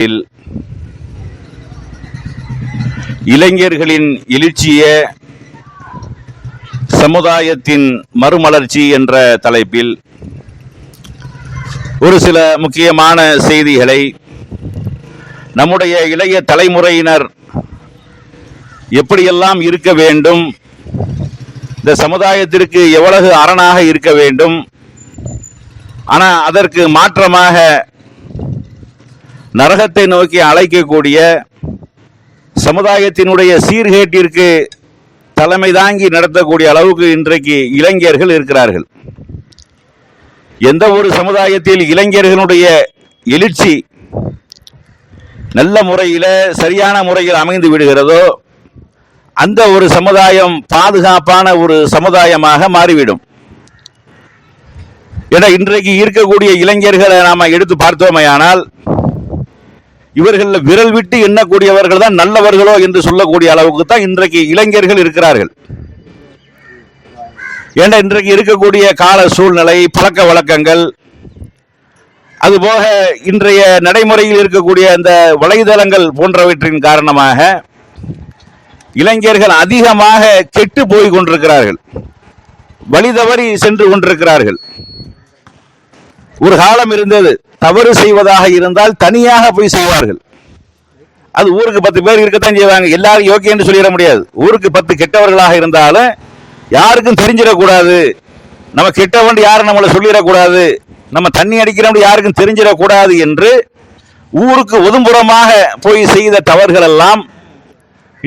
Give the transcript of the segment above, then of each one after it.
இல் இளைஞர்களின் எழுச்சிய சமுதாயத்தின் மறுமலர்ச்சி என்ற தலைப்பில் ஒரு சில முக்கியமான செய்திகளை நம்முடைய இளைய தலைமுறையினர் எப்படியெல்லாம் இருக்க வேண்டும் இந்த சமுதாயத்திற்கு எவ்வளவு அரணாக இருக்க வேண்டும் ஆனால் அதற்கு மாற்றமாக நரகத்தை நோக்கி அழைக்கக்கூடிய சமுதாயத்தினுடைய சீர்கேட்டிற்கு தலைமை தாங்கி நடத்தக்கூடிய அளவுக்கு இன்றைக்கு இளைஞர்கள் இருக்கிறார்கள். எந்த ஒரு சமுதாயத்தில் இளைஞர்களுடைய எழுச்சி நல்ல முறையில் சரியான முறையில் அமைந்து விடுகிறதோ அந்த ஒரு சமுதாயம் பாதுகாப்பான ஒரு சமுதாயமாக மாறிவிடும். ஏன்னா இன்றைக்கு இருக்கக்கூடிய இளைஞர்களை நாம் எடுத்து பார்த்தோமேயானால் இவர்கள் விரல் விட்டு எண்ணக்கூடியவர்கள் தான் நல்லவர்களோ என்று சொல்லக்கூடிய அளவுக்கு தான் இன்றைக்கு இளைஞர்கள் இருக்கிறார்கள். ஏன்னா இன்றைக்கு இருக்கக்கூடிய கால சூழ்நிலை பழக்க வழக்கங்கள் அதுபோக இன்றைய நடைமுறையில் இருக்கக்கூடிய அந்த வலைதளங்கள் போன்றவற்றின் காரணமாக இளைஞர்கள் அதிகமாக கெட்டு போய் கொண்டிருக்கிறார்கள். வழி தவறி சென்று கொண்டிருக்கிறார்கள். ஒரு காலம் இருந்தது. தவறு செய்வதாக இருந்தால் தனியாக போய் செய்வார்கள். அது ஊருக்கு பத்து பேர் இருக்கத்தான் செய்வாங்க. எல்லாரும் யோக்கியன்னு சொல்லிட முடியாது. ஊருக்கு பத்து கெட்டவர்களாக இருந்தாலும் யாருக்கும் தெரிஞ்சிடக்கூடாது. நம்ம கெட்டவன் யாரும் நம்மளை சொல்லிடக்கூடாது. நம்ம தண்ணி அடிக்கிறவங்க யாருக்கும் தெரிஞ்சிடக்கூடாது என்று ஊருக்கு ஒதும்புறமாக போய் செய்த தவறுகள் எல்லாம்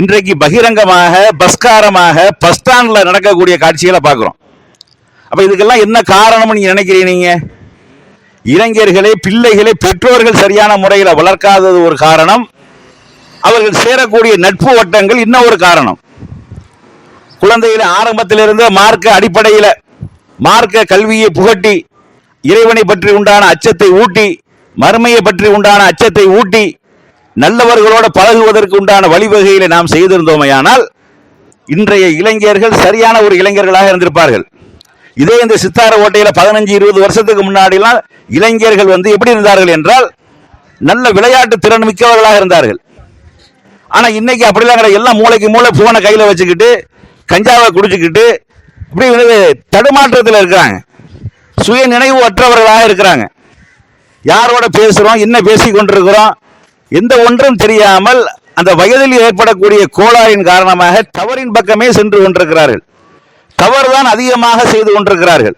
இன்றைக்கு பகிரங்கமாக பஸ்காரமாக பஸ் ஸ்டாண்டில் நடக்கக்கூடிய காட்சிகளை பார்க்குறோம். அப்போ இதுக்கெல்லாம் என்ன காரணம்னு நீங்க நினைக்கிறீங்க நீங்க? இளைஞர்களை பிள்ளைகளை பெற்றோர்கள் சரியான முறையில் வளர்க்காதது ஒரு காரணம். அவர்கள் சேரக்கூடிய நட்பு வட்டங்கள் இன்னும் ஒரு காரணம். குழந்தைகளை ஆரம்பத்திலிருந்து மார்க்க அடிப்படையில் மார்க்க கல்வியை புகட்டி இறைவனை பற்றி உண்டான அச்சத்தை ஊட்டி மறுமையை பற்றி உண்டான அச்சத்தை ஊட்டி நல்லவர்களோடு பழகுவதற்கு உண்டான வழிவகைகளை நாம் செய்திருந்தோமையானால் இன்றைய இளைஞர்கள் சரியான ஒரு இளைஞர்களாக இருந்திருப்பார்கள். இதே இந்த சித்தார ஓட்டையில் பதினஞ்சு இருபது வருஷத்துக்கு முன்னாடிலாம் இளைஞர்கள் வந்து எப்படி இருந்தார்கள் என்றால் நல்ல விளையாட்டு திறன் மிக்கவர்களாக இருந்தார்கள். ஆனால் இன்னைக்கு அப்படிலாம் கிடையாது. எல்லாம் மூளைக்கு மூளை ஃபோனை கையில் வச்சுக்கிட்டு கஞ்சாவை குடிச்சுக்கிட்டு இப்படி வந்து தடுமாற்றத்தில் இருக்கிறாங்க. சுய நினைவு அற்றவர்களாக இருக்கிறாங்க. யாரோட பேசுகிறோம் என்ன பேசி கொண்டிருக்கிறோம் எந்த ஒன்றும் தெரியாமல் அந்த வயதில் ஏற்படக்கூடிய கோளாறின் காரணமாக தவறின் பக்கமே சென்று கொண்டிருக்கிறார்கள். தவறுதான் அதிகமாக செய்து கொண்டிருக்கிறார்கள்.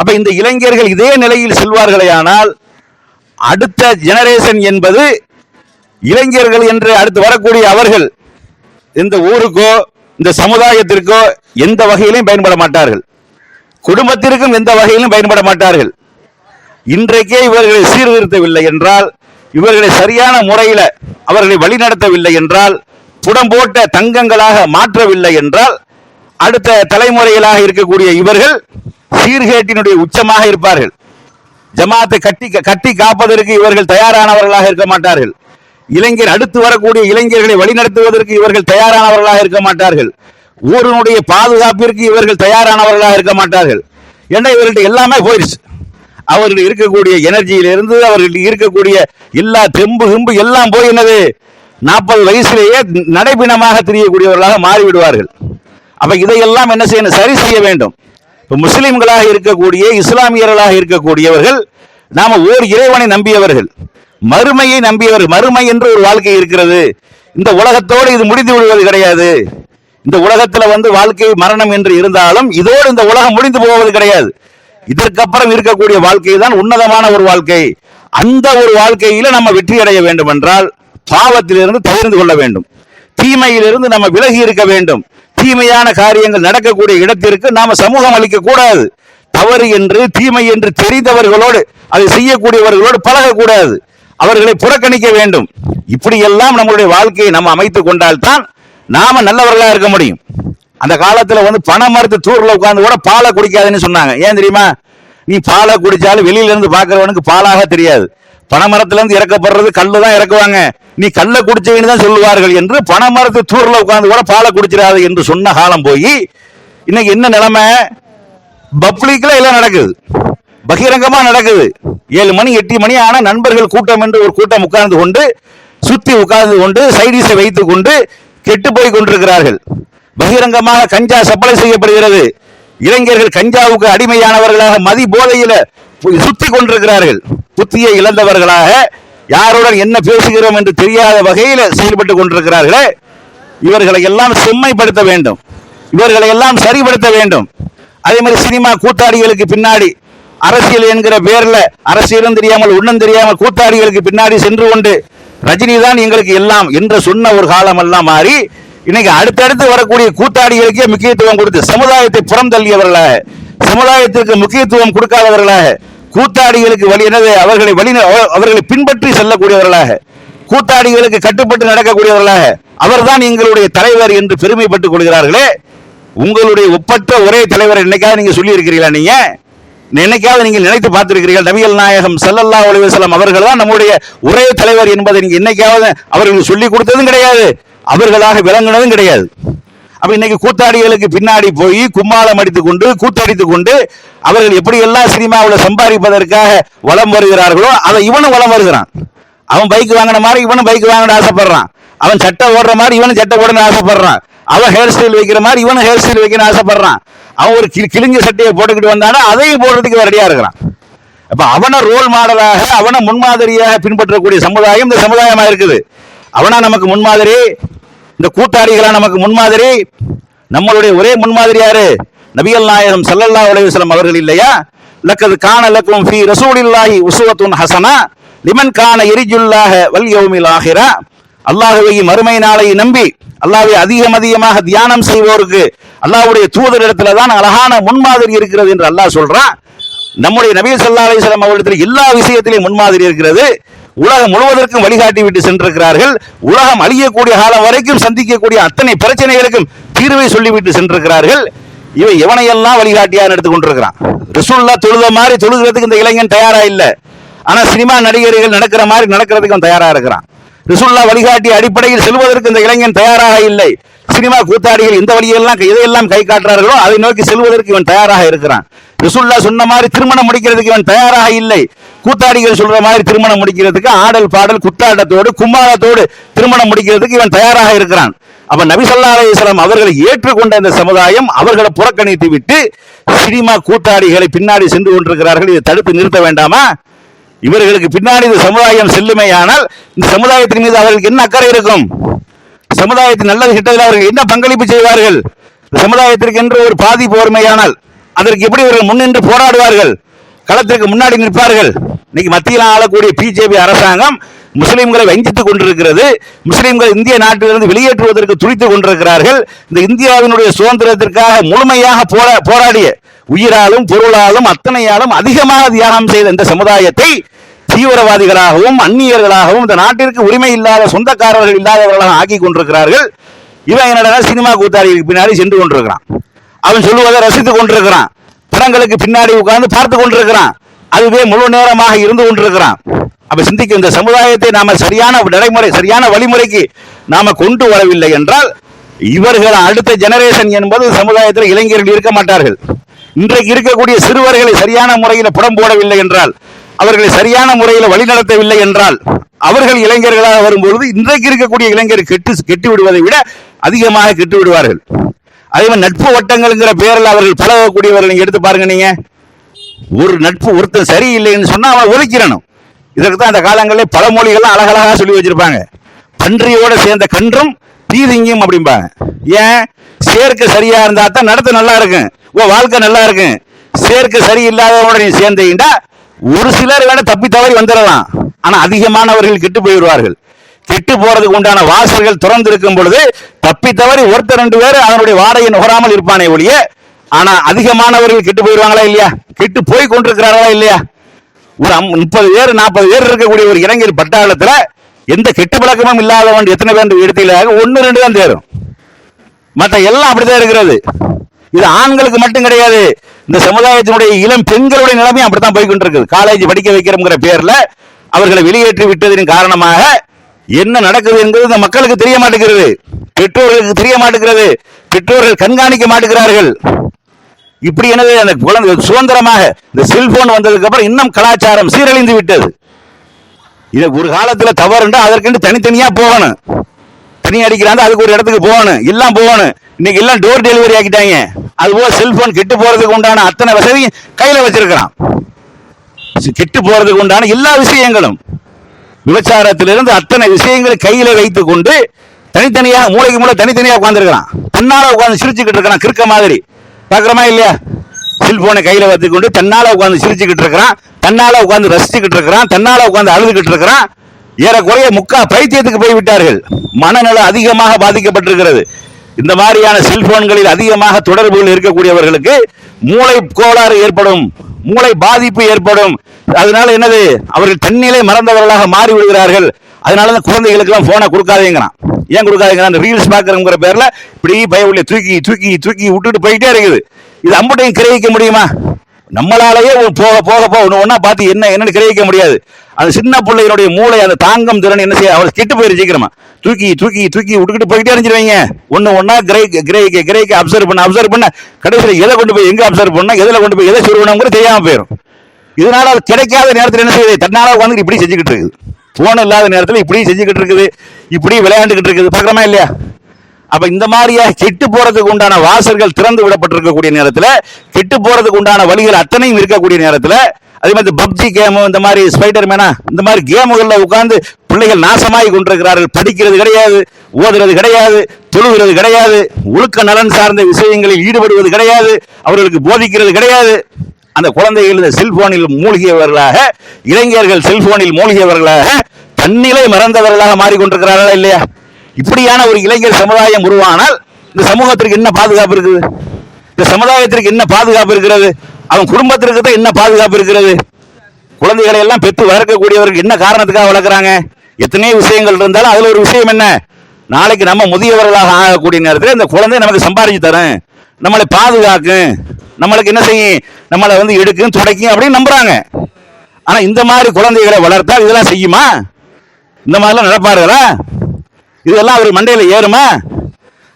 அப்ப இந்த இளைஞர்கள் இதே நிலையில் செல்வார்களேயானால் அடுத்த ஜெனரேஷன் என்பது இளைஞர்கள் என்று அடுத்து வரக்கூடிய அவர்கள் இந்த ஊருக்கோ இந்த சமுதாயத்திற்கோ எந்த வகையிலும் பயன்பட மாட்டார்கள். குடும்பத்திற்கும் எந்த வகையிலும் பயன்பட மாட்டார்கள். இன்றைக்கே இவர்களை சீர்திருத்தவில்லை என்றால் இவர்களை சரியான முறையில் அவர்களை வழிநடத்தவில்லை என்றால் புடம் போட்ட தங்கங்களாக மாற்றவில்லை என்றால் அடுத்த தலைமுறைகளாக இருக்கக்கூடிய இவர்கள் சீர்கேட்டினுடைய உச்சமாக இருப்பார்கள். ஜமாத்தை கட்டி கட்டி காப்பதற்கு இவர்கள் தயாரானவர்களாக இருக்க மாட்டார்கள். இளைஞர் அடுத்து வரக்கூடிய இளைஞர்களை வழிநடத்துவதற்கு இவர்கள் தயாரானவர்களாக இருக்க மாட்டார்கள். ஊரினுடைய பாதுகாப்பிற்கு இவர்கள் தயாரானவர்களாக இருக்க மாட்டார்கள். ஏன்னா இவர்கள்ட்ட எல்லாமே போயிடுச்சு. அவர்கள் இருக்கக்கூடிய எனர்ஜியிலிருந்து அவர்கள் இருக்கக்கூடிய எல்லா தெம்பு கிம்பு எல்லாம் போய் என்னது? நாற்பது வயசுலேயே நடைபிணமாக தெரியக்கூடியவர்களாக மாறிவிடுவார்கள். அப்ப இதையெல்லாம் என்ன செய்யணும்? சரி செய்ய வேண்டும். இப்ப முஸ்லிம்களாக இருக்கக்கூடிய இஸ்லாமியர்களாக இருக்கக்கூடியவர்கள் நாம ஓர் இறைவனை நம்பியவர்கள் மறுமையை நம்பியவர்கள் மறுமை என்று ஒரு வாழ்க்கை இருக்கிறது. இந்த உலகத்தோடு இது முடிந்து விடுவது கிடையாது. இந்த உலகத்துல வந்து வாழ்க்கை மரணம் என்று இருந்தாலும் இதோடு இந்த உலகம் முடிந்து போவது கிடையாது. இதற்கப்புறம் இருக்கக்கூடிய வாழ்க்கை தான் உன்னதமான ஒரு வாழ்க்கை. அந்த ஒரு வாழ்க்கையில நம்ம வெற்றி அடைய வேண்டும் என்றால் பாவத்திலிருந்து தவிர்ந்து கொள்ள வேண்டும். தீமையிலிருந்து நம்ம விலகி இருக்க வேண்டும். தீமையான காரியங்கள் நடக்கக்கூடிய இடத்திற்கு நாம சமூகம் அளிக்கக்கூடாது தவறு என்று தீமை என்று தெரிந்தவர்களோடு அதை செய்யக்கூடியவர்களோடு பழகக்கூடாது. அவர்களை புறக்கணிக்க வேண்டும். இப்படியெல்லாம் நம்மளுடைய வாழ்க்கையை நம்ம அமைத்துக் கொண்டால்தான் நாம நல்லவர்களா இருக்க முடியும். அந்த காலத்துல வந்து பணம் மறுத்து தூரில் உட்காந்து கூட பாலை குடிக்காதுன்னு சொன்னாங்க. ஏன் தெரியுமா? நீ பாலை குடிச்சாலும் வெளியில இருந்து பாக்குறவனுக்கு பாலாக தெரியாது. பனைமரத்துல இருந்து இறக்கப்படுறது கல்லு தான் இறக்குவாங்க. நீ கல்லை குடிச்சவன்னு தான் சொல்லுவார்கள் என்று பனைமரத்து தூரில் உட்கார்ந்து கூட பாலை குடிச்சிடாது என்று சொன்ன காலம் போய் இன்னைக்கு என்ன நிலைமை? பப்ளிக்ல எல்லாம் நடக்குது. பகிரங்கமா நடக்குது. ஏழு மணி எட்டு மணி ஆனா நண்பர்கள் கூட்டம் என்று ஒரு கூட்டம் உட்கார்ந்து கொண்டு சுத்தி உட்கார்ந்து கொண்டு சைடிஸை வைத்துக் கொண்டு கெட்டு போய் கொண்டிருக்கிறார்கள். பகிரங்கமாக கஞ்சா சப்ளை செய்யப்படுகிறது. இளைஞர்கள் கஞ்சாவுக்கு அடிமையானவர்களாக மதி போதையில சுத்தி கொண்டிருக்கிறார்கள். புத்தியை இழந்தவர்களாக யாருடன் என்ன பேசுகிறோம் என்று தெரியாத வகையில் செயல்பட்டு கொண்டிருக்கிறார்களே. இவர்களை எல்லாம் செம்மைப்படுத்த வேண்டும். இவர்களை எல்லாம் சரிப்படுத்த வேண்டும். அதே மாதிரி சினிமா கூத்தாடிகளுக்கு பின்னாடி அரசியல் என்கிற பேர்ல அரசியலும் தெரியாமல் ஒண்ணும் தெரியாமல் கூத்தாடிகளுக்கு பின்னாடி சென்று கொண்டு ரஜினி தான் எங்களுக்கு எல்லாம் என்று சொன்ன ஒரு காலம் எல்லாம் மாறி இன்னைக்கு அடுத்தடுத்து வரக்கூடிய கூத்தாடிகளுக்கே முக்கியத்துவம் கொடுத்து சமுதாயத்தை புறம் தள்ளியவர்களாக சமுதாயத்திற்கு முக்கியத்துவம் கொடுக்காதவர்களாக கூத்தாடிகளுக்கு வழி என்னது அவர்களை வழி அவர்களை பின்பற்றி செல்லக்கூடியவர்களாக. கூத்தாடிகளுக்கு கட்டுப்பட்டு நடக்கக்கூடியவர்களாக. அவர்தான் எங்களுடைய தலைவர் என்று பெருமைப்பட்டுக் கொள்கிறார்களே. உங்களுடைய ஒப்பற்ற ஒரே தலைவர் என்னைக்காவது நீங்க சொல்லி இருக்கிறீங்களா நீங்க? என்னைக்காவது நீங்கள் நினைத்து பார்த்திருக்கிறீர்கள் நபிகள் நாயகம் சல்லல்லா அலைஹி அவர்கள் தான் நம்முடைய ஒரே தலைவர் என்பதை நீங்க என்னைக்காவது அவர்களுக்கு சொல்லி கொடுத்ததும் கிடையாது. அவர்களாக விளங்கினதும் கிடையாது. அப்ப இன்னைக்கு கூத்தாடிகளுக்கு பின்னாடி போய் கும்மாளம் அடித்துக் கொண்டு கூத்தடித்துக் கொண்டு அவர்கள் எப்படி எல்லாம் சினிமாவில் சம்பாதிப்பதற்காக வளம் வருகிறார்களோ அதை இவனும் வலம் வருகிறான். அவன் பைக் வாங்கின மாதிரி இவனும் பைக் வாங்கணும்னு ஆசைப்படுறான். அவன் சட்டை ஓடுற மாதிரி இவனும் சட்டை ஓடணும்னு ஆசைப்படுறான். அவன் ஹேர் ஸ்டைல் வைக்கிற மாதிரி இவனும் ஹேர் ஸ்டைல் வைக்கணும் ஆசைப்படுறான். அவன் ஒரு கி- கிழிஞ்ச சட்டையை போட்டுக்கிட்டு வந்தானா அதையும் போடுறதுக்கு ரெடியா இருக்கிறான். அப்ப அவனை ரோல் மாடலாக அவனை முன்மாதிரியாக பின்பற்றக்கூடிய சமுதாயம் இந்த சமுதாயமா இருக்குது. அவனா நமக்கு முன்மாதிரி இந்த கூட்டாளிகளா நமக்கு முன்மாதிரி? நம்மளுடைய ஒரே முன்மாதிரி யாரு? நபிகள் நாயகம் சல்லல்லா உலகம் அவர்கள் இல்லையா? லக்கது காண லக்கும் ஃபி ரசூலில்லாஹி உசுவத்துன் ஹசனா லிமன் காண எரிஜுல்லாஹ வல்யோமில் ஆகிறா ஆஹிரா. மறுமை நாளை நம்பி அல்லாவை அதிகம் அதிகமாக தியானம் செய்வோருக்கு அல்லாவுடைய தூதர் இடத்துல தான் அழகான முன்மாதிரி இருக்கிறது என்று அல்லாஹ் சொல்றான். நம்முடைய நபி சல்லா அலிஸ்லாம் வஸல்லம் அவர்களிடத்தில் எல்லா விஷயத்திலையும் முன்மாதிரி இருக்கிறது. உலகம் முழுவதற்கும் வழிகாட்டி விட்டு சென்றிருக்கிறார்கள். உலகம் அழியக்கூடிய காலம் வரைக்கும் சந்திக்கக்கூடிய அத்தனை பிரச்சனைகளுக்கும் தீர்வை சொல்லிவிட்டு சென்றிருக்கிறார்கள். இவை எவனையெல்லாம் வழிகாட்டியாக எடுத்துக்கொண்டிருக்கிறான் ரிசுல்லா தொழுத மாதிரி தொழுகிறதுக்கு இந்த இளைஞன் தயாரா இல்லை. ஆனா சினிமா நடிகர்கள் நடக்கிற மாதிரி நடக்கிறதுக்கு அவன் தயாரா இருக்கிறான். ரிசுல்லா வழிகாட்டி அடிப்படையில் செல்வதற்கு இந்த இளைஞன் தயாராக இல்லை. சினிமா கூத்தாடிகள் இந்த வழியெல்லாம் எதையெல்லாம் கை காட்டுறார்களோ அதை நோக்கி செல்வதற்கு இவன் தயாராக இருக்கிறான். ரிசுல்லா சொன்ன மாதிரி திருமணம் முடிக்கிறதுக்கு இவன் தயாராக இல்லை. கூத்தாடிகள் சொல்ற மாதிரி திருமணம் முடிக்கிறதுக்கு ஆடல் பாடல் குத்தாட்டத்தோடு கும்மாளத்தோடு திருமணம் முடிக்கிறதுக்கு இவன் தயாராக இருக்கிறான். அப்ப நபி ஸல்லல்லாஹு அவர்களை ஏற்றுக்கொண்ட இந்த சமுதாயம் அவர்களை புறக்கணித்து விட்டு சினிமா கூத்தாடிகளை பின்னாடி சென்று கொண்டிருக்கிறார்கள். இதை தடுத்து நிறுத்த வேண்டாமா? இவர்களுக்கு பின்னாடி இந்த சமுதாயம் செல்லுமையானால் இந்த சமுதாயத்தின் மீது அவர்களுக்கு என்ன அக்கறை இருக்கும்? சமுதாயத்தின் நல்லது கிட்டதில் அவர்கள் என்ன பங்களிப்பு செய்வார்கள்? இந்த சமுதாயத்திற்கு என்று ஒரு பாதிப்பு வறுமையானால் அதற்கு எப்படி இவர்கள் முன்னின்று போராடுவார்கள்? களத்திற்கு முன்னாடி நிற்பார்கள். இன்னைக்கு மத்தியில் ஆளக்கூடிய பிஜேபி அரசாங்கம் முஸ்லீம்களை வஞ்சித்துக் கொண்டிருக்கிறது. முஸ்லீம்கள் இந்திய நாட்டிலிருந்து வெளியேற்றுவதற்கு துடித்துக் கொண்டிருக்கிறார்கள். இந்த இந்தியாவினுடைய சுதந்திரத்திற்காக முழுமையாக போரா போராடிய உயிராலும் பொருளாலும் அத்தனையாலும் அதிகமாக தியாகம் செய்த இந்த சமுதாயத்தை தீவிரவாதிகளாகவும் அந்நியர்களாகவும் இந்த நாட்டிற்கு உரிமை இல்லாத சொந்தக்காரர்கள் இல்லாதவர்களாக ஆக்கி கொண்டிருக்கிறார்கள். இவன் என்னடா சினிமா கூத்தாடிகளுக்கு பின்னாடி சென்று கொண்டிருக்கிறான். அவன் சொல்லுவதை ரசித்துக் கொண்டிருக்கிறான். படங்களுக்கு பின்னாடி உட்கார்ந்து பார்த்து கொண்டிருக்கிறான். அதுவே முழு நேரமாக இருந்து கொண்டிருக்கிறான். அப்ப சிந்திக்கும் இந்த சமுதாயத்தை நாம சரியான நடைமுறை சரியான வழிமுறைக்கு நாம கொண்டு வரவில்லை என்றால் இவர்கள் அடுத்த ஜெனரேஷன் என்பது சமுதாயத்தில் இளைஞர்கள் இருக்க மாட்டார்கள். இன்றைக்கு இருக்கக்கூடிய சிறுவர்களை சரியான முறையில் புடம் போடவில்லை என்றால் அவர்களை சரியான முறையில் வழிநடத்தவில்லை என்றால் அவர்கள் இளைஞர்களாக வரும்பொழுது இன்றைக்கு இருக்கக்கூடிய இளைஞர் கெட்டு கெட்டு விடுவதை விட அதிகமாக கெட்டு விடுவார்கள் அதே மாதிரி நட்பு வட்டங்கள்ங்கிற பேரில் அவர்கள் பழகக்கூடியவர்கள் எடுத்து பாருங்க நீங்க. ஒரு நட்பு ஒருத்தர் சரியில்லைன்னு சொன்னா அவன் ஒதுக்கிறணும் இதற்கு தான் அந்த காலங்களில் பல மொழிகள்லாம் அழகழகாக சொல்லி வச்சிருப்பாங்க. பன்றியோடு சேர்ந்த கன்றும் தீதிங்கும் அப்படிம்பாங்க. ஏன்? சேர்க்கை சரியா இருந்தா தான் நடத்த நல்லா இருக்கும். உன் வாழ்க்கை நல்லா இருக்கும். சேர்க்கை சரியில்லாதவனோட நீ சேர்ந்தீங்கன்னா ஒரு சிலர் வேணா தப்பி தவறி வந்துடலாம். ஆனா அதிகமானவர்கள் கெட்டு போயிடுவார்கள். கெட்டு போறதுக்கு உண்டான வாசல்கள் திறந்து இருக்கும் பொழுது தப்பி தவறி ஒருத்தர் ரெண்டு பேர் அதனுடைய வாடகை நுகராமல் இருப்பானே ஒழிய ஆனா அதிகமானவர்கள் கெட்டு போயிடுவாங்களா இல்லையா? கெட்டு போய் கொண்டிருக்கிறார்களா இல்லையா? ஒரு அம்- முப்பது பேர் நாற்பது பேர் இருக்கக்கூடிய ஒரு இளைஞர் பட்டாளத்துல எந்த கெட்ட பழக்கமும் இல்லாதவன் எத்தனை பேர் எடுத்தீங்களாக ஒன்று ரெண்டு தான் தேரும். மற்ற எல்லாம் அப்படித்தான் இருக்கிறது. இது ஆண்களுக்கு மட்டும் கிடையாது. இந்த சமுதாயத்தினுடைய இளம் பெண்களுடைய நிலைமையும் அப்படித்தான் போய் கொண்டிருக்குது காலேஜ் படிக்க வைக்கிறோங்கிற பேர்ல அவர்களை வெளியேற்றி விட்டதின் காரணமாக என்ன நடக்குது என்பது இந்த மக்களுக்கு தெரிய மாட்டேங்கிறது. பெற்றோர்களுக்கு தெரிய மாட்டேங்கிறது. பெற்றோர்கள் கண்காணிக்க மாட்டேங்கிறார்கள். இப்படி எனவே அந்த குழந்தை சுதந்திரமாக இந்த செல்போன் வந்ததுக்கு அப்புறம் இன்னும் கலாச்சாரம் சீரழிந்து விட்டது. இது ஒரு காலத்துல தவறுண்டா அதற்கென்று தனித்தனியா போகணும். தனி அடிக்கிறாங்க அதுக்கு ஒரு இடத்துக்கு போகணும். எல்லாம் போகணும். இன்னைக்கு எல்லாம் டோர் டெலிவரி ஆக்கிட்டாங்க. அதுபோல செல்போன் கெட்டு போறதுக்கு உண்டான அத்தனை வசதியும் கையில வச்சிருக்கிறான். கெட்டு போறதுக்கு உண்டான எல்லா விஷயங்களும். விபச்சாரத்திலிருந்து அத்தனை விஷயங்களை கையில வைத்துக் கொண்டு தனித்தனியாக மூளைக்கு மூளை தனித்தனியாக உட்காந்துருக்கிறான் தன்னால உட்காந்து சிரிச்சுக்கிட்டு இருக்கிறான் கிறுக்க மாதிரி. பாக்குறமா இல்லையா? செல்போனை கையில கொண்டு தன்னால் உட்காந்து சிரிச்சுக்கிட்டு இருக்கிறான் தன்னால் உட்காந்து ரசிச்சுக்கிட்டு இருக்கிறான் தன்னால் உட்காந்து அழுதுகிட்டு இருக்கிறான். ஏறக்குறைய முக்கா பைத்தியத்துக்கு போய் விட்டார்கள். மனநலம் அதிகமாக பாதிக்கப்பட்டிருக்கிறது. இந்த மாதிரியான செல்போன்களில் அதிகமாக தொடர்புகள் இருக்கக்கூடியவர்களுக்கு மூளை கோளாறு ஏற்படும் மூளை பாதிப்பு ஏற்படும். அதனால என்னது? அவர்கள் தன்னிலை மறந்தவர்களாக மாறி விடுகிறார்கள் அதனால தான் குழந்தைகளுக்கெல்லாம் ஃபோனை போனை கொடுக்காதீங்கிறான். ஏன் அந்த ரீல்ஸ் பார்க்குறங்கிற பேரில் இப்படி பயவுள்ள தூக்கி தூக்கி தூக்கி விட்டுட்டு போயிட்டே இருக்குது. இது அம்பட்டையும் கிரகிக்க முடியுமா? நம்மளாலேயே போக போக போக ஒன்று ஒன்றா பார்த்து என்ன என்னன்னு கிரகிக்க முடியாது. அந்த சின்ன பிள்ளையினுடைய மூளை அந்த தாங்கம் திறன் என்ன செய்ய அவள் கெட்டு போயிரு சீக்கிரமா. தூக்கி தூக்கி தூக்கி விட்டுக்கிட்டு போயிட்டே அறிஞ்சிருவீங்க ஒன்று ஒன்றா கிரகிக்க கிரகிக்க கிரகிக்க அப்சர்வ் பண்ண அப்சர்வ் பண்ண கடைசியில் எதை கொண்டு போய் எங்கே அப்சர்வ் பண்ணால் எதில் கொண்டு போய் எதை சுருவணுங்கிற தெரியாமல் போயிடும் இதனால அது கிடைக்காத நேரத்தில் என்ன செய்யுது? தன்னால் உட்காந்து இப்படி செஞ்சுக்கிட்டு இருக்குது. போன் இல்லாத நேரத்தில் இப்படி செஞ்சுக்கிட்டு இருக்குது இப்படி விளையாண்டுக்கிட்டு இருக்குது. பார்க்கறமா இல்லையா? அப்ப இந்த மாதிரியா கெட்டு போறதுக்கு உண்டான வாசல்கள் திறந்து விடப்பட்டிருக்கக்கூடிய நேரத்தில் கெட்டு போறதுக்கு உண்டான வழிகள் அத்தனையும் இருக்கக்கூடிய நேரத்தில் அதே மாதிரி பப்ஜி கேமு இந்த மாதிரி ஸ்பைடர் மேனா இந்த மாதிரி கேமுகளில் உட்கார்ந்து பிள்ளைகள் நாசமாகி கொண்டிருக்கிறார்கள். படிக்கிறது கிடையாது ஓதுறது கிடையாது தொழுகிறது கிடையாது ஒழுக்க நலன் சார்ந்த விஷயங்களில் ஈடுபடுவது கிடையாது அவர்களுக்கு போதிக்கிறது கிடையாது. அந்த குழந்தைகள் இந்த செல்போனில் மூழ்கியவர்களாக இளைஞர்கள் செல்போனில் மூழ்கியவர்களாக தன்னிலை மறந்தவர்களாக மாறிக்கொண்டிருக்கிறார்களா இல்லையா? இப்படியான ஒரு இளைஞர் சமுதாயம் உருவானால் இந்த சமூகத்திற்கு என்ன பாதுகாப்பு இருக்குது? இந்த சமுதாயத்திற்கு என்ன பாதுகாப்பு இருக்கிறது? அவன் குடும்பத்திற்கு தான் என்ன பாதுகாப்பு இருக்கிறது? குழந்தைகளை எல்லாம் பெற்று வளர்க்கக்கூடியவர்கள் என்ன காரணத்துக்காக வளர்க்குறாங்க? எத்தனையோ விஷயங்கள் இருந்தாலும் அதில் ஒரு விஷயம் என்ன? நாளைக்கு நம்ம முதியவர்களாக ஆகக்கூடிய நேரத்தில் இந்த குழந்தை நமக்கு சம்பாதிச்சு தரேன். நம்மளை பாதுகாக்கும் நம்மளுக்கு என்ன செய்யும் நம்மளை வந்து எடுக்கும் துடைக்கும் அப்படின்னு நம்புறாங்க. ஆனா இந்த மாதிரி குழந்தைகளை வளர்த்தால் இதெல்லாம் செய்யுமா? இந்த மாதிரிலாம் நடப்பாருங்களா இதெல்லாம் அவர் மண்டையில ஏறுமா?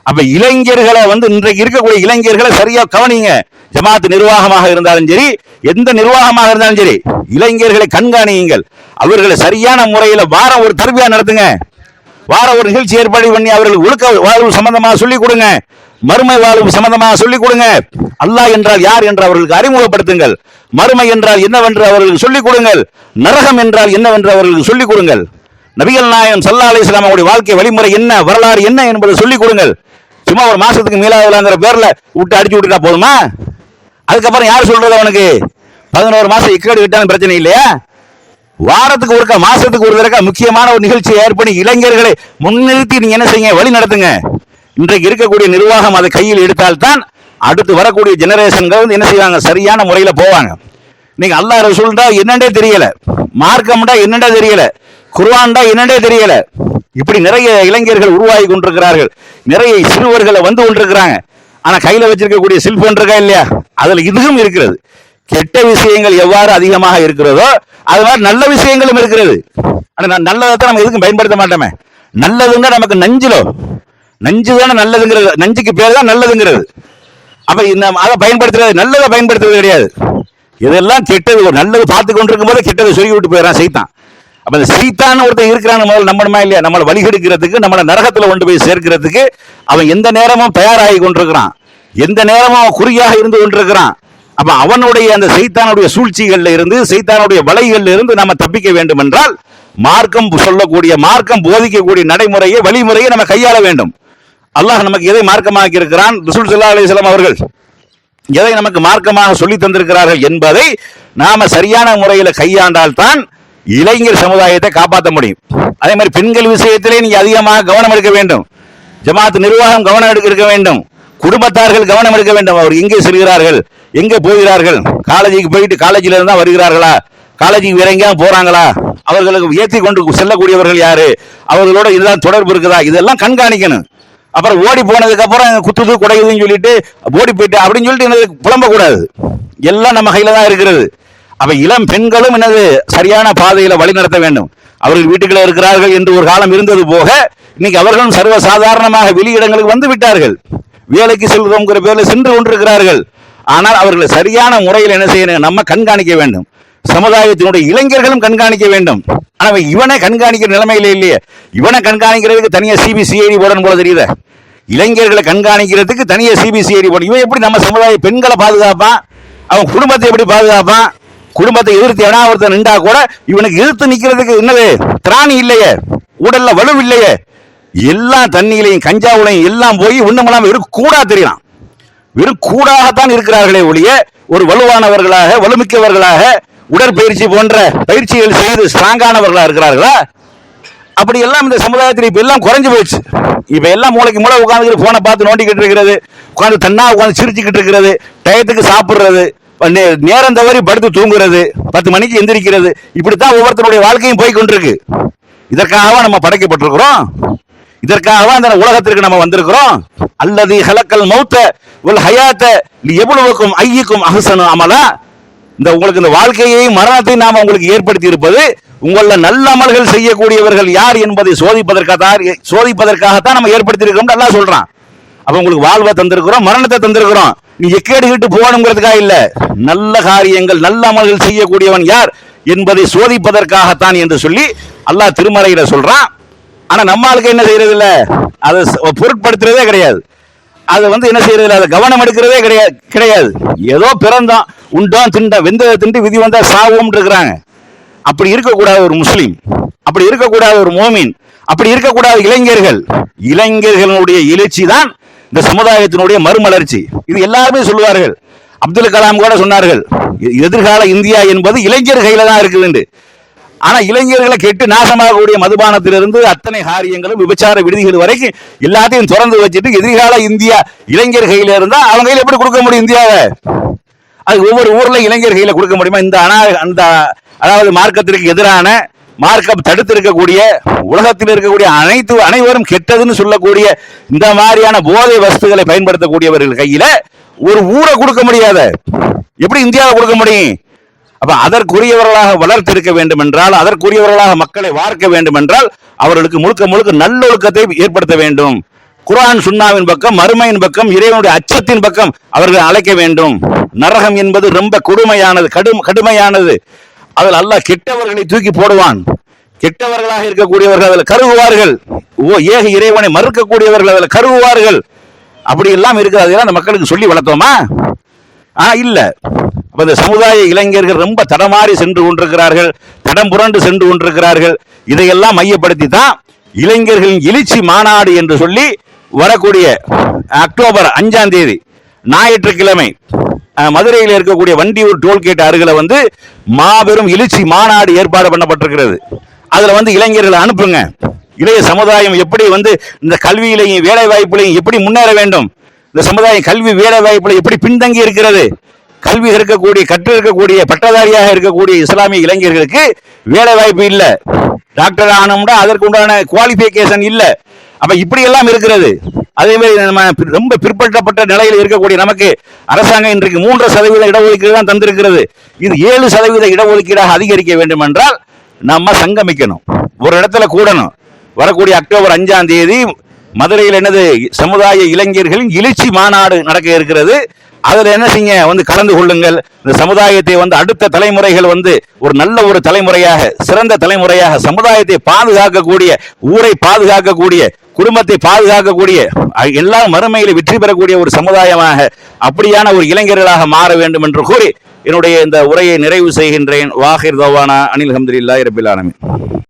அப்ப இளைஞர்களை வந்து இன்றைக்கு இருக்கக்கூடிய இளைஞர்களை சரியா கவனிங்க. ஜமாத்து நிர்வாகமாக இருந்தாலும் சரி எந்த நிர்வாகமாக இருந்தாலும் சரி இளைஞர்களை கண்காணியுங்கள். அவர்களை சரியான முறையில வாரம் ஒரு தருவியா நடத்துங்க. வார ஒரு நிகழ்ச்சி ஏற்பாடு பண்ணி அவர்கள் ஒழுக்க வாழ்வு சம்பந்தமாக சொல்லிக் கொடுங்க. மறுமை வாழ்வு சம்பந்தமாக சொல்லிக் கொடுங்க. அல்லாஹ் என்றால் யார் என்று அவர்களுக்கு அறிமுகப்படுத்துங்கள். மறுமை என்றால் என்னவென்று அவர்களுக்கு சொல்லிக் கொடுங்கள். நரகம் என்றால் என்னவென்று அவர்களுக்கு சொல்லிக் கொடுங்கள். நபிகள் நாயகம் சல்லா அலிஸ்லாம் அவருடைய வாழ்க்கை வழிமுறை என்ன வரலாறு என்ன என்பதை சொல்லிக் கொடுங்கள். சும்மா ஒரு மாசத்துக்கு மீளாவிலாங்கிற பேர்ல விட்டு அடிச்சு விட்டுட்டா போதுமா? அதுக்கப்புறம் யார் சொல்றது அவனுக்கு? பதினோரு மாசம் இக்கேடு விட்டாலும் பிரச்சனை இல்லையா? வாரத்துக்கு ஒருக்கா மாசத்துக்கு ஒரு தடவை முக்கியமான ஒரு நிகழ்ச்சியை ஏற்படுத்தி இளைஞர்களை முன்னிறுத்தி நீங்க என்ன செய்யுங்க? வழி நடத்துங்க. இன்றைக்கு இருக்கக்கூடிய நிர்வாகம் அதை கையில் எடுத்தால்தான் அடுத்து வரக்கூடிய ஜெனரேஷன்கள் வந்து என்ன செய்வாங்க? சரியான முறையில் போவாங்க. நீங்க அல்லாஹ் ரசூல்டா என்னண்டே தெரியல. மார்க்கம்டா என்னண்டே தெரியல. குர்வான்டா என்னண்டே தெரியல. இப்படி நிறைய இளைஞர்கள் உருவாகி கொண்டிருக்கிறார்கள். நிறைய சிறுவர்களை வந்து கொண்டிருக்கிறாங்க. ஆனா கையில வச்சிருக்கக்கூடிய செல்போன் இருக்கா இல்லையா? அதுல இதுவும் இருக்கிறது. கெட்ட விஷயங்கள் எவ்வாறு அதிகமாக இருக்கிறதோ அது மாதிரி நல்ல விஷயங்களும் இருக்கிறது. ஆனா நான் நல்லதை தான் நம்ம எதுக்கும் பயன்படுத்த மாட்டோமே. நல்லதுங்க நமக்கு நஞ்சிலோ நஞ்சு தானே நல்லதுங்கிறது. நஞ்சுக்கு பேர் தான் நல்லதுங்கிறது. அப்ப இந்த அதை பயன்படுத்துறது நல்லதை பயன்படுத்துறது கிடையாது. இதெல்லாம் கெட்டது. நல்லது பார்த்து கொண்டிருக்கும் போது கெட்டதை சொல்லி விட்டு போயிடறான் சைத்தான். அப்ப இந்த சைத்தான ஒருத்தன் இருக்கிறான்னு முதல்ல நம்பணுமா இல்லையா? நம்மளை வழிகெடுக்கிறதுக்கு நம்மளை நரகத்துல கொண்டு போய் சேர்க்கிறதுக்கு அவன் எந்த நேரமும் தயாராகி கொண்டிருக்கிறான். எந்த நேரமும் அவன் குறியாக இருந்து கொண்டிருக்கிறான். அப்ப அவனுடைய அந்த சைத்தானுடைய சூழ்ச்சிகள்ல இருந்து சைத்தானுடைய வலைகள்ல இருந்து நம்ம தப்பிக்க வேண்டும் என்றால் மார்க்கம் சொல்லக்கூடிய மார்க்கம் போதிக்கக்கூடிய நடைமுறையை வழிமுறையை நம்ம கையாள வேண்டும். அல்லாஹ் நமக்கு எதை மார்க்கமாக்கி இருக்கிறான்? ரசூல் ஸல்லல்லாஹு அலிஸ்லாம் அவர்கள் எதை நமக்கு மார்க்கமாக சொல்லி தந்திருக்கிறார்கள் என்பதை நாம சரியான முறையில் கையாண்டால் தான் இளைஞர் சமுதாயத்தை காப்பாற்ற முடியும். அதே மாதிரி பெண்கள் விஷயத்திலே நீங்க அதிகமாக கவனம் எடுக்க வேண்டும். ஜமாத் நிர்வாகம் கவனம் எடுக்க இருக்க வேண்டும். குடும்பத்தார்கள் கவனம் எடுக்க வேண்டும். அவர் எங்கே செல்கிறார்கள்? எங்கே போகிறார்கள்? காலேஜுக்கு போயிட்டு காலேஜில் இருந்தா வருகிறார்களா? காலேஜுக்கு வேற எங்கேயா போறாங்களா? அவர்களுக்கு ஏற்றி கொண்டு செல்லக்கூடியவர்கள் யாரு? அவர்களோட இதுதான் தொடர்பு இருக்குதா? இதெல்லாம் கண்காணிக்கணும். அப்புறம் ஓடி போனதுக்கு அப்புறம் குத்துது குடையுதுன்னு சொல்லிட்டு ஓடி போயிட்டு அப்படின்னு சொல்லிட்டு என்னது புலம்ப கூடாது எல்லாம் நம்ம கையில தான் இருக்கிறது. அப்ப இளம் பெண்களும் என்னது சரியான பாதையில வழி நடத்த வேண்டும். அவர்கள் வீட்டுக்குள்ள இருக்கிறார்கள் என்று ஒரு காலம் இருந்தது போக இன்னைக்கு அவர்களும் சர்வ சாதாரணமாக வெளியிடங்களுக்கு வந்து விட்டார்கள். வேலைக்கு செல்வங்கிற பேர்ல சென்று கொண்டிருக்கிறார்கள். ஆனால் அவர்களை சரியான முறையில் என்ன செய்யணும் நம்ம கண்காணிக்க வேண்டும். சமுதாயத்தினுடைய இளைஞர்களும் கண்காணிக்க வேண்டும். ஆனால் இவனை கண்காணிக்கிற நிலைமையில இல்லையே. இவனை கண்காணிக்கிறதுக்கு தனியாக சிபிசிஐடி போடணும் போல தெரியுதே. இளைஞர்களை கண்காணிக்கிறதுக்கு தனியாக சிபிசிஐடி போடணும். இவன் எப்படி நம்ம சமுதாய பெண்களை பாதுகாப்பான்? அவன் குடும்பத்தை எப்படி பாதுகாப்பான்? குடும்பத்தை எதிர்த்து எவனா ஒருத்தன் நின்றா கூட இவனுக்கு எதிர்த்து நிற்கிறதுக்கு என்னது? திராணி இல்லையே. உடல்ல வலு இல்லையே. எல்லாம் தண்ணியிலையும் கஞ்சாவுலையும் எல்லாம் போய் ஒண்ணுமில்லாம வெறும் கூடா தெரியலாம் வெறும் கூடாகத்தான் இருக்கிறார்களே ஒழிய ஒரு வலுவானவர்களாக வலுமிக்கவர்களாக உடற்பயிற்சி போன்ற பயிற்சிகள் செய்து ஸ்ட்ராங்கானவர்களாக இருக்கிறார்களா? அப்படி எல்லாம் இந்த சமுதாயத்தில் இப்போ எல்லாம் குறைஞ்சு போயிடுச்சு. இப்போ எல்லாம் மூளைக்கு மூளை உட்காந்துக்கிற ஃபோனை பார்த்து நோண்டிக்கிட்டு இருக்கிறது. உட்காந்து தன்னா உட்காந்து சிரிச்சுக்கிட்டு இருக்கிறது. டயத்துக்கு சாப்பிட்றது. நே- நேரம் தவறி படுத்து தூங்குறது. பத்து மணிக்கு எந்திரிக்கிறது. இப்படித்தான் ஒவ்வொருத்தருடைய வாழ்க்கையும் போய் கொண்டிருக்கு. இதற்காகவா நம்ம படைக்கப்பட்டிருக்கிறோம்? இதற்காகவா இந்த உலகத்திற்கு நம்ம வந்திருக்கிறோம்? அல்லது ஹலக்கல் மௌத்த உல் ஹயாத்த எவ்வளவுக்கும் ஐயக்கும் அகசனும் அமலா. இந்த உங்களுக்கு இந்த வாழ்க்கையையும் மரணத்தையும் நாம் உங்களுக்கு ஏற்படுத்தி இருப்பது உங்கள நல்ல அமல்கள் செய்யக்கூடியவர்கள் யார் என்பதை சோதிப்பதற்காக சோதிப்பதற்காகத்தான் நம்ம ஏற்படுத்தி இருக்கிறோம் அல்லாஹ் சொல்றான். அப்ப உங்களுக்கு வாழ்வை தந்திருக்கிறோம் மரணத்தை தந்திருக்கிறோம். நீ எக்கேடு கிட்டு போகணுங்கிறதுக்காக இல்ல. நல்ல காரியங்கள் நல்ல அமல்கள் செய்யக்கூடியவன் யார் என்பதை சோதிப்பதற்காகத்தான் என்று சொல்லி அல்லாஹ் திருமறையில சொல்றான். ஆனா நம்மளுக்கு என்ன செய்யறது இல்ல அதை பொருட்படுத்துறதே கிடையாது. அதை வந்து என்ன செய்யறது அதை கவனம் எடுக்கிறதே கிடையாது கிடையாது. ஏதோ பிறந்தான் உண்டான் திண்டான் வெந்ததை திண்டு விதி வந்தா சாவோம் இருக்கிறாங்க. அப்படி இருக்கக்கூடாத ஒரு முஸ்லீம் அப்படி இருக்கக்கூடாத ஒரு மோமின் அப்படி இருக்கக்கூடாத இளைஞர்கள். இளைஞர்களுடைய எழுச்சி தான் இந்த சமுதாயத்தினுடைய மறுமலர்ச்சி. இது எல்லாருமே சொல்லுவார்கள். அப்துல் கலாம் கூட சொன்னார்கள் எ- எதிர்கால இந்தியா என்பது இளைஞர் கையில தான் இருக்குது ஆனா இளைஞர்களை கெட்டு நாசமாகக்கூடிய மதுபானத்திலிருந்து அத்தனை காரியங்களும் விபச்சார விடுதிகள் வரைக்கும் எல்லாத்தையும் திறந்து வச்சுட்டு எதிர்கால இந்தியா இளைஞர் கையில இருந்தா அவங்க கையில எப்படி கொடுக்க முடியும் இந்தியாவை? அது ஒவ்வொரு ஊர்ல இளைஞர் கையில கொடுக்க முடியுமா? இந்த அனா அந்த அதாவது மார்க்கத்திற்கு எதிரான மார்க்கம் தடுத்து இருக்கக்கூடிய உலகத்தில் இருக்கக்கூடிய அனைத்து அனைவரும் கெட்டதுன்னு சொல்லக்கூடிய இந்த மாதிரியான போதை வஸ்துகளை பயன்படுத்தக்கூடியவர்கள் கையில ஒரு ஊரை கொடுக்க முடியாத. எப்படி இந்தியாவை கொடுக்க முடியும்? அப்ப அதற்குரியவர்களாக வளர்த்திருக்க வேண்டும் என்றால் அதற்குரியவர்களாக மக்களை வார்க்க வேண்டும் என்றால் அவர்களுக்கு முழுக்க முழுக்க நல்லொழுக்கத்தை ஏற்படுத்த வேண்டும். குரான் சுண்ணாவின் பக்கம் மறுமையின் பக்கம் இறைவனுடைய அச்சத்தின் பக்கம் அவர்கள் அழைக்க வேண்டும். நரகம் என்பது ரொம்ப கொடுமையானது கடும் கடுமையானது. அதில் அல்லாஹ் கெட்டவர்களை தூக்கி போடுவான். கெட்டவர்களாக இருக்கக்கூடியவர்கள் அதில் கருகுவார்கள். ஓ ஏக இறைவனை மறுக்கக்கூடியவர்கள் அதில் கருகுவார்கள். அப்படி எல்லாம் இருக்குது அந்த மக்களுக்கு சொல்லி வளர்த்தோமா? ஆ இல்லை. அப்போ இந்த சமுதாய இளைஞர்கள் ரொம்ப தடமாறி சென்று கொண்டிருக்கிறார்கள் தடம் புரண்டு சென்று கொண்டிருக்கிறார்கள். இதையெல்லாம் மையப்படுத்தி தான் இளைஞர்களின் எழுச்சி மாநாடு என்று சொல்லி வரக்கூடிய அக்டோபர் அஞ்சாம் தேதி ஞாயிற்றுக்கிழமை மதுரையில் இருக்கக்கூடிய வண்டியூர் டோல்கேட் அருகில் வந்து மாபெரும் எழுச்சி மாநாடு ஏற்பாடு பண்ணப்பட்டிருக்கிறது. அதில் வந்து இளைஞர்களை அனுப்புங்க. இளைய சமுதாயம் எப்படி வந்து இந்த கல்வியிலையும் வேலை வாய்ப்புலையும் எப்படி முன்னேற வேண்டும்? இந்த சமுதாயம் கல்வி வேலை வாய்ப்புல எப்படி பின்தங்கி இருக்கிறது? கல்வி இருக்கக்கூடிய கற்று இருக்கக்கூடிய பட்டதாரியாக இருக்கக்கூடிய இஸ்லாமிய இளைஞர்களுக்கு வேலை வாய்ப்பு இல்லை. டாக்டர் ஆனோம்னா அதற்கு உண்டான குவாலிஃபிகேஷன் இல்லை. அப்ப இப்படி எல்லாம் இருக்கிறது. அதே மாதிரி நம்ம ரொம்ப பிற்படுத்தப்பட்ட நிலையில் இருக்கக்கூடிய நமக்கு அரசாங்கம் இன்றைக்கு மூன்று சதவீத இடஒதுக்கீடு தான் தந்திருக்கிறது. இது ஏழு சதவீத இடஒதுக்கீடாக அதிகரிக்க வேண்டும் என்றால் நம்ம சங்கமிக்கணும். ஒரு இடத்துல கூடணும். வரக்கூடிய அக்டோபர் அஞ்சாம் தேதி மதுரையில் என்னது சமுதாய இளைஞர்களின் எழுச்சி மாநாடு நடக்க இருக்கிறது. அதில் என்ன செய்யுங்க? வந்து கலந்து கொள்ளுங்கள். இந்த சமுதாயத்தை வந்து அடுத்த தலைமுறைகள் வந்து ஒரு நல்ல ஒரு தலைமுறையாக சிறந்த தலைமுறையாக சமுதாயத்தை பாதுகாக்கக்கூடிய ஊரை பாதுகாக்கக்கூடிய குடும்பத்தை பாதுகாக்கக்கூடிய எல்லா மறுமையில வெற்றி பெறக்கூடிய ஒரு சமுதாயமாக அப்படியான ஒரு இளைஞர்களாக மாற வேண்டும் என்று கூறி என்னுடைய இந்த உரையை நிறைவு செய்கின்றேன். வாஹிர் தவானா. அனில் அஹமதுல்லாஹி ரபில்